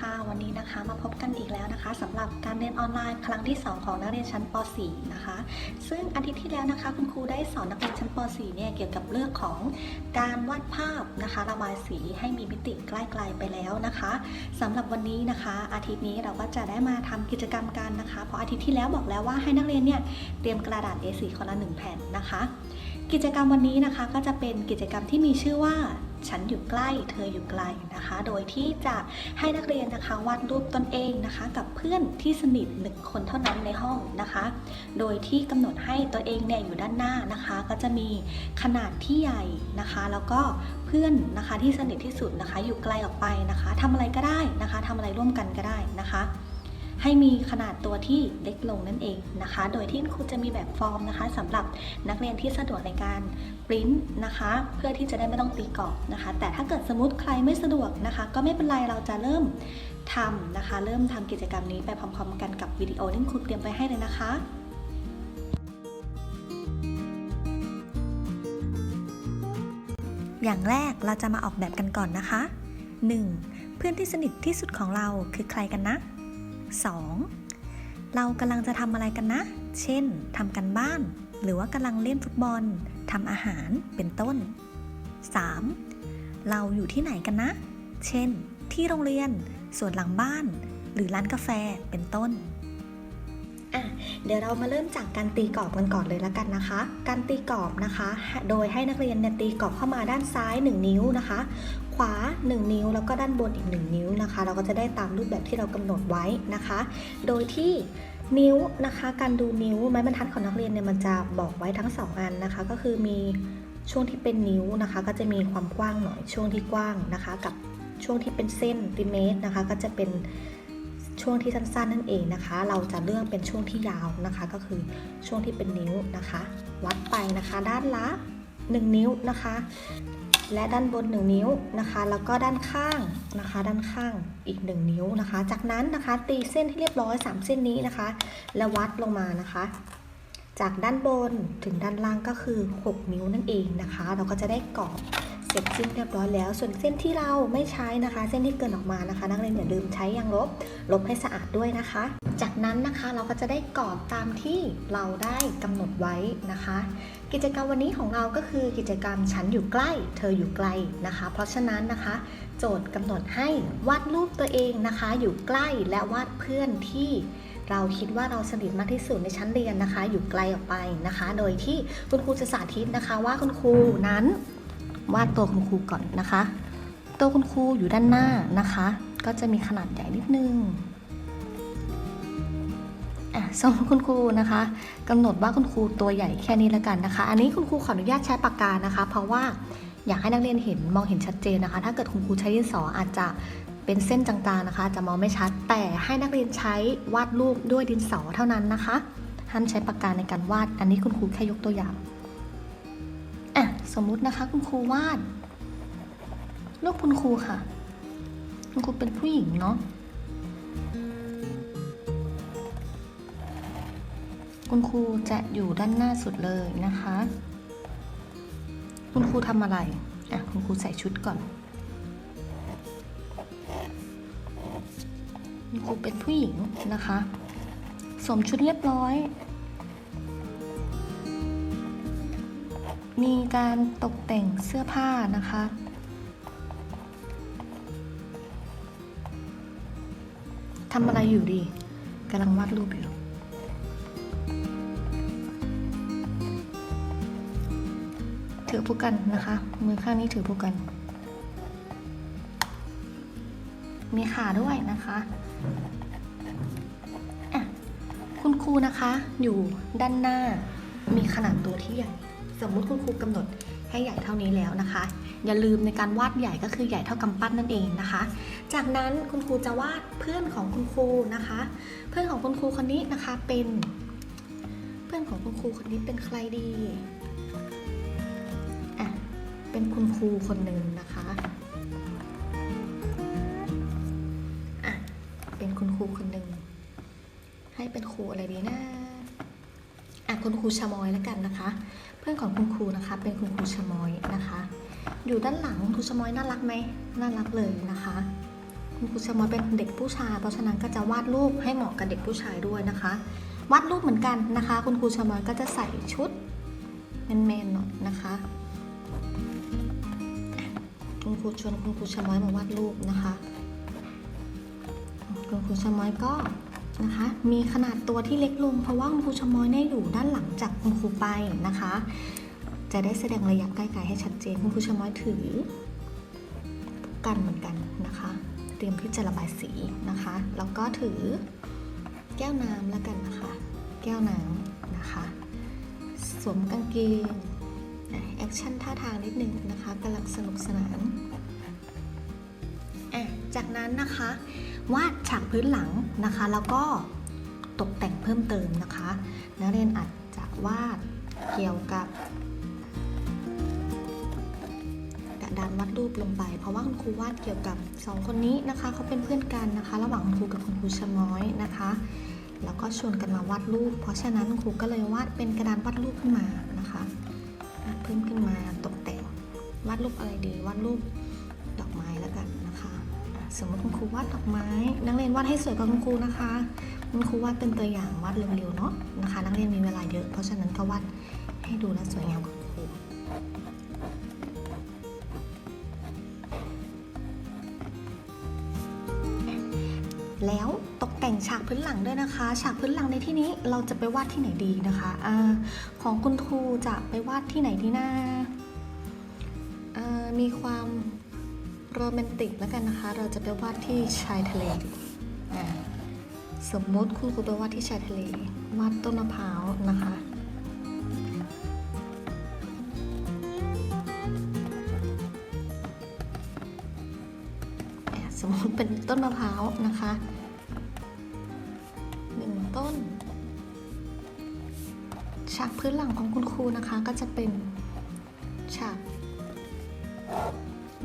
ค่ะ วันนี้นะคะมาพบกันอีกแล้วนะคะสำหรับการเรียนออนไลน์ครั้งที่ 2 ของนักเรียนชั้นป .4 นะคะ ซึ่งอาทิตย์ที่แล้วนะคะคุณครูได้สอนนักเรียนชั้นป .4 เนี่ยเกี่ยวกับเรื่องของการวาดภาพนะคะ ระบายสีให้มีมิติใกล้ไกลไปแล้วนะคะสำหรับวันนี้นะคะ อาทิตย์นี้เราก็จะได้มาทำกิจกรรมกันนะคะ เพราะอาทิตย์ที่แล้วบอกแล้วว่าให้นักเรียนเนี่ยเตรียมกระดาษ A4 คนละหนึ่งแผ่นนะคะ กิจกรรมวันนี้นะคะก็จะเป็นกิจกรรมที่มีชื่อว่า ฉันอยู่ใกล้เธออยู่ไกลนะคะ โดยที่จะให้นักเรียนนะคะวาดรูปตนเองนะคะ กับเพื่อนที่สนิทหนึ่งคนเท่านั้นในห้องนะคะ โดยที่กำหนดให้ตัวเองเนี่ยอยู่ด้านหน้านะคะ ก็จะมีขนาดที่ใหญ่นะคะ แล้วก็เพื่อนนะคะที่สนิทที่สุดนะคะ อยู่ไกลออกไปนะคะทำอะไรก็ได้นะคะทำอะไรร่วมกันก็ได้นะคะ ให้มีขนาดตัวที่เล็กลงนั่นเองนะคะ โดยที่ครูจะมีแบบฟอร์มนะคะสำหรับนักเรียนที่สะดวกในการปริ้นนะคะ เพื่อที่จะได้ไม่ต้องตีกรอบนะคะ แต่ถ้าเกิดสมมติใครไม่สะดวกนะคะ ก็ไม่เป็นไรเราจะเริ่มทำนะคะ เริ่มทำกิจกรรมนี้ไปพร้อมๆ กันกับวิดีโอที่ครูเตรียมไปให้เลยนะคะอย่างแรกเราจะมาออกแบบกันก่อนนะคะ 1. เพื่อนที่สนิทที่สุดของเราคือใครกันนะ 2. เรากำลังจะทำอะไรกันนะ เช่นทำกันบ้าน หรือว่ากำลังเล่นฟุตบอลทำอาหารเป็นต้น 3. เราอยู่ที่ไหนกันนะ เช่น ที่โรงเรียนสวนหลังบ้าน หรือร้านกาแฟเป็นต้นอะเดี๋ยวเรามาเริ่มจากการตีกรอบกันก่อนเลยแล้วกันนะคะ การตีกรอบนะคะ โดยให้นักเรียนเนี่ยตีกรอบเข้ามาด้านซ้าย 1 นิ้วนะคะ ขวา 1 นิ้ว แล้วก็ด้านบนอีก 1 นิ้วนะคะ เราก็จะได้ตามรูปแบบที่เรากำหนดไว้นะคะ โดยที่นิ้วนะคะ การดูนิ้วไม้บรรทัดของนักเรียนเนี่ยมันจะบอกไว้ทั้ง 2 อันนะคะ ก็คือมีช่วงที่เป็นนิ้วนะคะ ก็จะมีความกว้างหน่อยช่วงที่กว้างนะคะ กับช่วงที่เป็นเส้นติเมตรนะคะ ก็จะเป็นช่วงที่สั้นๆนั่นเองนะคะ เราจะเลือกเป็นช่วงที่ยาวนะคะ ก็คือช่วงที่เป็นนิ้วนะคะ วัดไปนะคะ ด้านละ 1 นิ้วนะคะ และด้านบน 1 นิ้วนะคะ แล้วก็ด้านข้างนะคะ ด้านข้างอีก 1 นิ้วนะคะ จากนั้นนะคะตีเส้นที่เรียบร้อย 3 เส้นนี้นะคะ แล้ววัดลงมานะคะ จากด้านบนถึงด้านล่างก็คือ 6 นิ้วนั่นเองนะคะ เราก็จะได้กรอบ เสร็จสิ้นเรียบร้อยแล้ว ส่วนเส้นที่เราไม่ใช้นะคะ เส้นที่เกินออกมานะคะ นักเรียนอย่าลืมใช้ยางลบ ลบให้สะอาดด้วยนะคะ จากนั้นนะคะเราก็จะได้กรอบตามที่เราได้กำหนดไว้นะคะ กิจกรรมวันนี้ของเราก็คือกิจกรรมฉันอยู่ใกล้ เธออยู่ไกลนะคะ เพราะฉะนั้นนะคะ โจทย์กำหนดให้วาดรูปตัวเองนะคะ อยู่ใกล้และวาดเพื่อนที่เราคิดว่าเราสนิทมากที่สุดในชั้นเรียนนะคะ อยู่ไกลออกไปนะคะ โดยที่คุณครูจะสาธิตนะคะว่าคุณครูนั้น วาดตัวคุณครูก่อนนะคะ ตัวคุณครูอยู่ด้านหน้านะคะ ก็จะมีขนาดใหญ่นิดนึงอะสมมติคุณครูนะคะกำหนดว่าคุณครูตัวใหญ่แค่นี้แล้วกันนะคะ อันนี้คุณครูขออนุญาตใช้ปากกานะคะ เพราะว่าอยากให้นักเรียนเห็นมองเห็นชัดเจนนะคะ ถ้าเกิดคุณครูใช้ดินสออาจจะเป็นเส้นจางๆนะคะจะมองไม่ชัด แต่ให้นักเรียนใช้วาดรูปด้วยดินสอเท่านั้นนะคะห้ามใช้ปากกาในการวาด อันนี้คุณครูแค่ยกตัวอย่าง มมุตินะคะคุณครูวาดรูปคุณครูค่ะ คุณครูเป็นผู้หญิงเนาะคุณครูจะอยู่ด้านหน้าสุดเลยนะคะ คุณครูทำอะไร อะ คุณครูใส่ชุดก่อน คุณครูเป็นผู้หญิงนะคะ สวมชุดเรียบร้อย มีการตกแต่งเสื้อผ้านะคะ ทำอะไรอยู่ดีกำลังวาดรูปอยู่ถือผู้กันนะคะ มือข้างนี้ถือผู้กัน มีขาด้วยนะคะอะคุณครูนะคะอยู่ด้านหน้ามีขนาดตัวที่ใหญ่ สมมุติคุณครูกำหนดให้ใหญ่เท่านี้แล้วนะคะ อย่าลืมในการวาดใหญ่ก็คือใหญ่เท่ากำปั้นนั่นเองนะคะ จากนั้นคุณครูจะวาดเพื่อนของคุณครูนะคะ เพื่อนของคุณครูคนนี้นะคะเป็น เพื่อนของคุณครูคนนี้เป็นใครดีอะเป็นคุณครูคนหนึ่งนะคะอะเป็นคุณครูคนหนึ่งให้เป็นครูอะไรดีนะ อะคุณครูชมอยแล้วกันนะคะ เพื่อนของคุณครูนะคะ เป็นคุณครูชมอยนะคะ อยู่ด้านหลังคุณครูชมอยน่ารักไหมน่ารักเลยนะคะ คุณครูชมอยเป็นเด็กผู้ชาย เพราะฉะนั้นก็จะวาดรูปให้เหมาะกับเด็กผู้ชายด้วยนะคะ วาดรูปเหมือนกันนะคะ คุณครูชมอยก็จะใส่ชุดแมนๆหน่อยนะคะคุณครูชวนคุณครูชมอยมาวาดรูปนะคะ คุณครูชมอยก็ นะคะมีขนาดตัวที่เล็กลง เพราะว่าคุณครูชมอยเนี่ยอยู่ด้านหลังจากคุณครูไปนะคะ จะได้แสดงระยะใกล้ๆให้ชัดเจนคุณครูชมอยถือ กันเหมือนกันนะคะ เตรียมที่จะระบายสีนะคะแล้วก็ถือแก้วน้ำแล้วกันนะคะ แก้วน้ำนะคะสวมกางเกงแอคชั่นท่าทางนิดหนึ่งนะคะกำลังสนุกสนานอะจากนั้นนะคะ วาดฉากพื้นหลังนะคะ แล้วก็ตกแต่งเพิ่มเติมนะคะ นักเรียนอาจจะวาดเกี่ยวกับกระดานวาดรูปลงไป เพราะว่าคุณครูวาดเกี่ยวกับ 2 คนนี้นะคะเขาเป็นเพื่อนกันนะคะ ระหว่างคุณครูกับคุณครูชะม้อยนะคะ แล้วก็ชวนกันมาวาดรูป เพราะฉะนั้นครูก็เลยวาดเป็นกระดานวาดรูปขึ้นมานะคะเพิ่มขึ้นมาตกแต่งวาดรูปอะไรดีวาดรูป สมมติคุณครูวาดดอกไม้ นักเรียนวาดให้สวยกว่าคุณครูนะคะ คุณครูวาดเป็นตัวอย่างวาดเร็วๆเนาะนะคะ นักเรียนมีเวลาเยอะ เพราะฉะนั้นก็วาดให้ดูและสวยงามกว่าครูแล้วตกแต่งฉากพื้นหลังด้วยนะคะ ฉากพื้นหลังในที่นี้เราจะไปวาดที่ไหนดีนะคะอของคุณครูจะไปวาดที่ไหนดีนะอ่ามีความ โรแมนติกแล้วกันนะคะ เราจะไปวาดที่ชายทะเลสมมติคุณครูไปวาดที่ชายทะเลวาดต้นมะพร้าวนะคะอะสมมติเป็นต้นมะพร้าวนะคะหนึ่งต้น ฉากพื้นหลังของคุณครูนะคะก็จะเป็นฉาก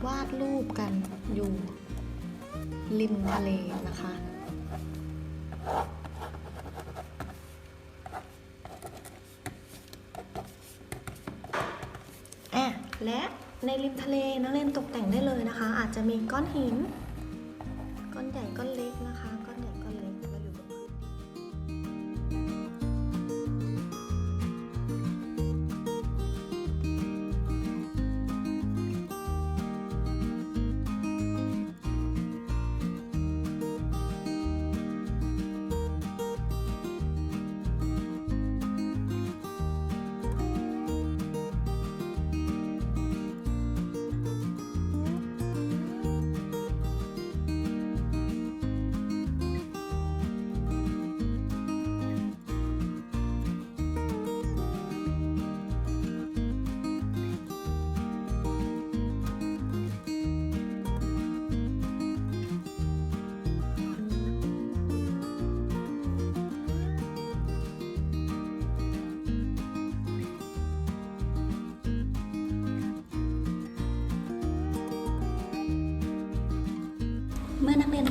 วาดรูปกันอยู่ริมทะเลนะคะอะและในริมทะเลนักเรียนตกแต่งได้เลยนะคะ อาจจะมีก้อนหิน ก้อนใหญ่ก้อนเล็ก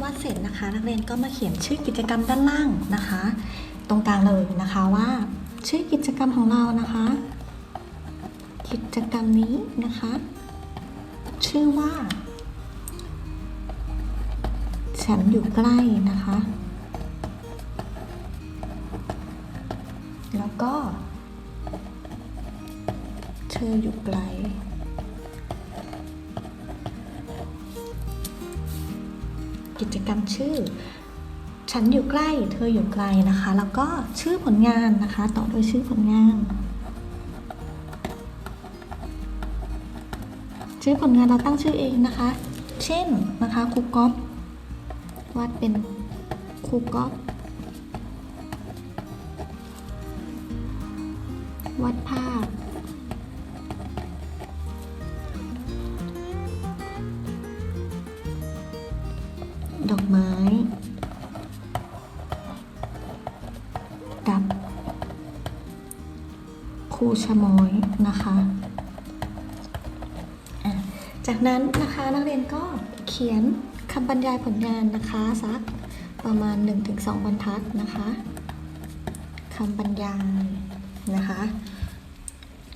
วาดเสร็จนะคะ นักเรียนก็มาเขียนชื่อกิจกรรมด้านล่างนะคะ ตรงกลางเลยนะคะว่า ชื่อกิจกรรมของเรานะคะ กิจกรรมนี้นะคะ ชื่อว่า ฉันอยู่ใกล้นะคะ แล้วก็ เธออยู่ไกล กิจกรรมชื่อ ฉันอยู่ใกล้ เธออยู่ไกลนะคะ แล้วก็ชื่อผลงานนะคะ ต่อด้วยชื่อผลงาน ชื่อผลงานเราตั้งชื่อเองนะคะ เช่นนะคะครูก๊อฟวาดเป็นครูก๊อฟวาดภาพ ดอกไม้ กับคูชะมอยนะคะะจากนั้นนะคะนักเรียนก็เขียนคำบรรยายผลงานนะคะสักประมาณ 1-2 บรรทัดนะคะคำบรรยายนะคะ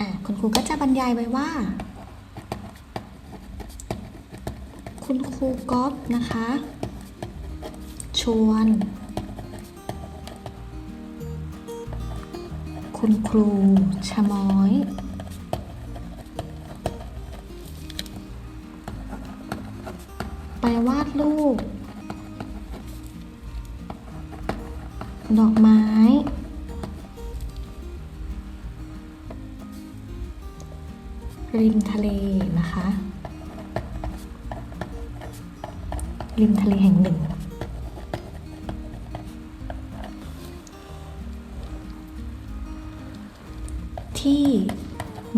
ะคุณครูก็จะบรรยายไว้ว่า คุณครูก๊อฟนะคะ วน คุณครูชะม้อย ไปวาดรูปดอกไม้ ริมทะเลนะคะ ริมทะเลแห่งหนึ่ง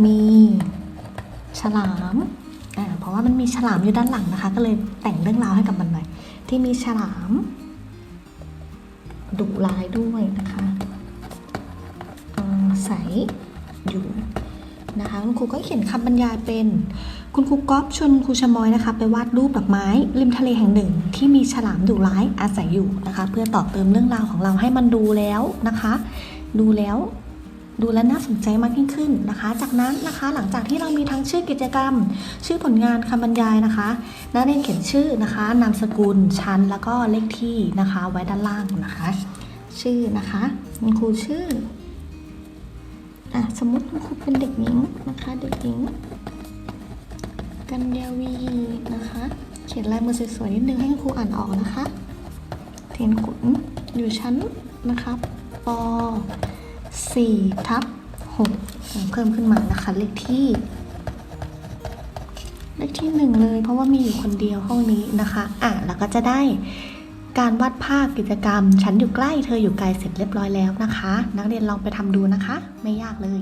มีฉลามอ่าเพราะว่ามันมีฉลามอยู่ด้านหลังนะคะ ก็เลยแต่งเรื่องราวให้กับมันหน่อย ที่มีฉลามดุร้ายด้วยนะคะอาศัยอยู่นะคะคุณครูก็เขียนคำบรรยายเป็น คุณครูก๊อฟชวนครูชมอยนะคะไปวาดรูปดอกไม้ริมทะเลแห่งหนึ่ง ที่มีฉลามดุร้ายอาศัยอยู่นะคะ เพื่อต่อเติมเรื่องราวของเราให้มันดูแล้วนะคะ ดูแล้ว ดูแลวน่าสนใจมากยิ่งขึ้นนะคะ จากนั้นนะคะหลังจากที่เรามีทั้งชื่อกิจกรรม ชื่อผลงานคำบรรยายนะคะนักเรียนเขียนชื่อนะคะ นามสกุลชั้นแล้วก็เลขที่นะคะ ไว้ด้านล่างนะคะ ชื่อนะคะคุณครูชื่ออะสมมติคุณครูเป็นเด็กหญิงนะคะ เด็กหญิง กันยาวีนะคะ เขียนลายมือสวยๆนิดนึงให้คุณครูอ่านออกนะคะ เทียนขุนอยู่ชั้นนะคะป 4ทับ6เพิ่มขึ้นมานะคะ เลขที่ เลขที่หนึ่งเลย เพราะว่ามีอยู่คนเดียวห้องนี้นะคะอะแล้วก็จะได้การวาดภาพกิจกรรม ฉันอยู่ใกล้เธออยู่ไกลเสร็จเรียบร้อยแล้วนะคะ นักเรียนลองไปทำดูนะคะ ไม่ยากเลย